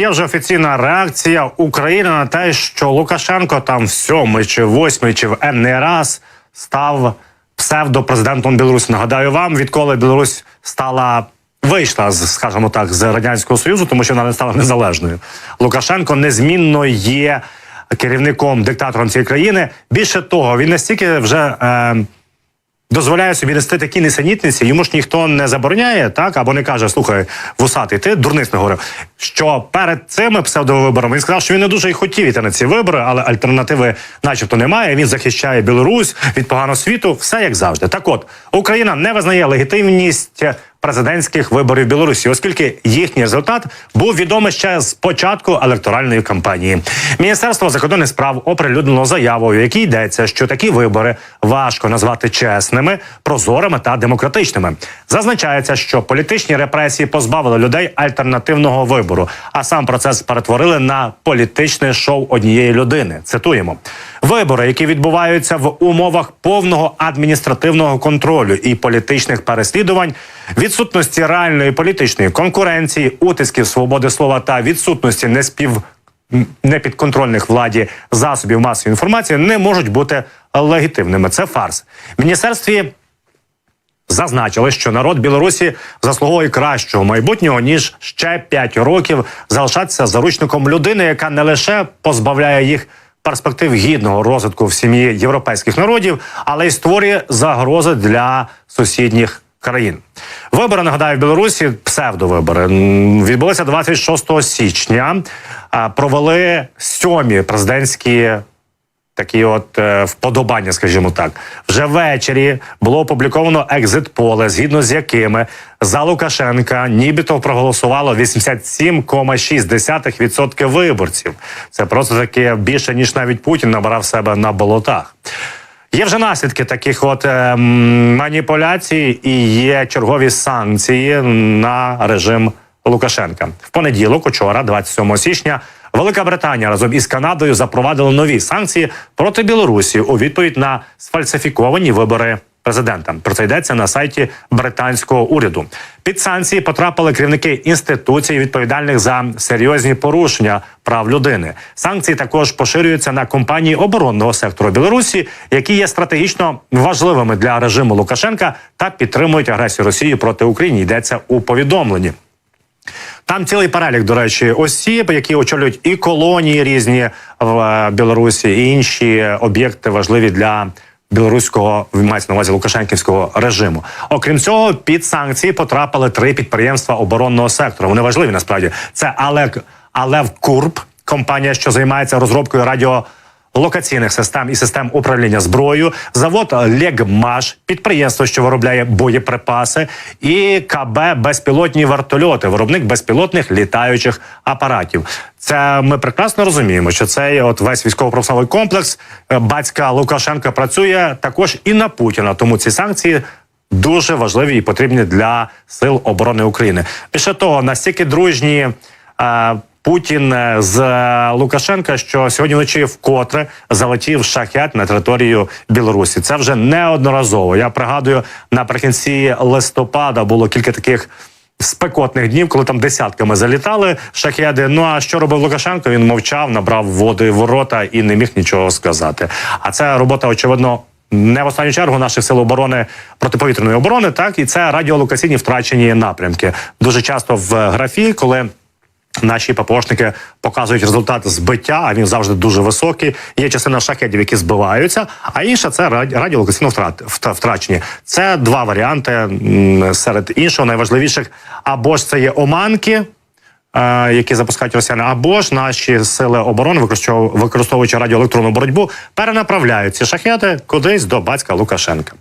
Є вже офіційна реакція України на те, що Лукашенко там в сьомий чи восьмий чи в енний раз став псевдопрезидентом Білорусі. Нагадаю вам, відколи Білорусь стала. Вийшла з, скажімо так, з радянського союзу, тому що вона не стала незалежною. Лукашенко незмінно є керівником диктатором цієї країни. Більше того, він настільки вже е, дозволяє собі нести такі несенітниці, йому ж ніхто не забороняє, так або не каже: слухай, вусатий, ти дурниць не говорив. Що перед цими псевдовиборами він сказав, що він не дуже й хотів іти на ці вибори, але альтернативи, начебто, немає. Він захищає Білорусь від поганого світу, все як завжди. Так, от Україна не визнає легітимність. Президентських виборів Білорусі, оскільки їхній результат був відомий ще з початку електоральної кампанії. Міністерство закордонних справ оприлюднило заяву, в якій йдеться, що такі вибори важко назвати чесними, прозорими та демократичними. Зазначається, що політичні репресії позбавили людей альтернативного вибору, а сам процес перетворили на політичне шоу однієї людини. Цитуємо. Вибори, які відбуваються в умовах повного адміністративного контролю і політичних переслідувань, відсутності реальної політичної конкуренції, утисків свободи слова та відсутності неспів непідконтрольних владі засобів масової інформації, не можуть бути легітимними. Це фарс. Міністерстві зазначили, що народ Білорусі заслуговує кращого майбутнього ніж ще 5 років залишатися заручником людини, яка не лише позбавляє їх перспектив гідного розвитку в сім'ї європейських народів, але й створює загрози для сусідніх країн. Вибори нагадаю в Білорусі псевдовибори відбулися 26 січня. Провели сьомі президентські такі от е, вподобання, скажімо так, вже ввечері було опубліковано екзит-поле, згідно з якими за Лукашенка нібито проголосувало 87,6% виборців. Це просто таке більше ніж навіть Путін набирав себе на болотах. Є вже наслідки таких от е, маніпуляцій і є чергові санкції на режим Лукашенка. В понеділок, учора, 27 січня, Велика Британія разом із Канадою запровадили нові санкції проти Білорусі у відповідь на сфальсифіковані вибори президента. Про це йдеться на сайті британського уряду. Під санкції потрапили керівники інституцій, відповідальних за серйозні порушення прав людини. Санкції також поширюються на компанії оборонного сектору Білорусі, які є стратегічно важливими для режиму Лукашенка та підтримують агресію Росії проти України. Йдеться у повідомленні. Там цілий перелік, до речі, осіб, які очолюють і колонії різні в е, Білорусі, і інші об'єкти важливі для білоруського мається на увазі Лукашенківського режиму. Окрім цього, під санкції потрапили три підприємства оборонного сектору. Вони важливі насправді. Це Алек Алев Курб, компанія, що займається розробкою радіо. Локаційних систем і систем управління зброєю, завод Легмаш, підприємство, що виробляє боєприпаси, і КБ безпілотні вертольоти, виробник безпілотних літаючих апаратів. Це ми прекрасно розуміємо, що цей от весь військово-промисловий комплекс е, батька Лукашенка працює також і на Путіна. Тому ці санкції дуже важливі і потрібні для сил оборони України. Більше того, настільки дружні. е, Путін е, з Лукашенка, що сьогодні вночі вкотре залетів шахет на територію Білорусі. Це вже неодноразово. Я пригадую, наприкінці листопада було кілька таких. Спекотних днів, коли там десятками залітали шахеди. Ну а що робив Лукашенко? Він мовчав, набрав води в ворота і не міг нічого сказати. А це робота, очевидно, не в останню чергу наших сил оборони протиповітряної оборони. Так і це радіолокаційні втрачені напрямки. Дуже часто в графі, коли Наші ППОшники показують результат збиття, а він завжди дуже високий. Є частина шахедів, які збиваються, а інша це раді- радіолокаційно втрачені. Це два варіанти серед іншого найважливіших. Або ж це є оманки, е, які запускають росіяни, або ж наші сили оборони, використовуючи радіоелектронну боротьбу, перенаправляють ці шахети кудись до батька Лукашенка.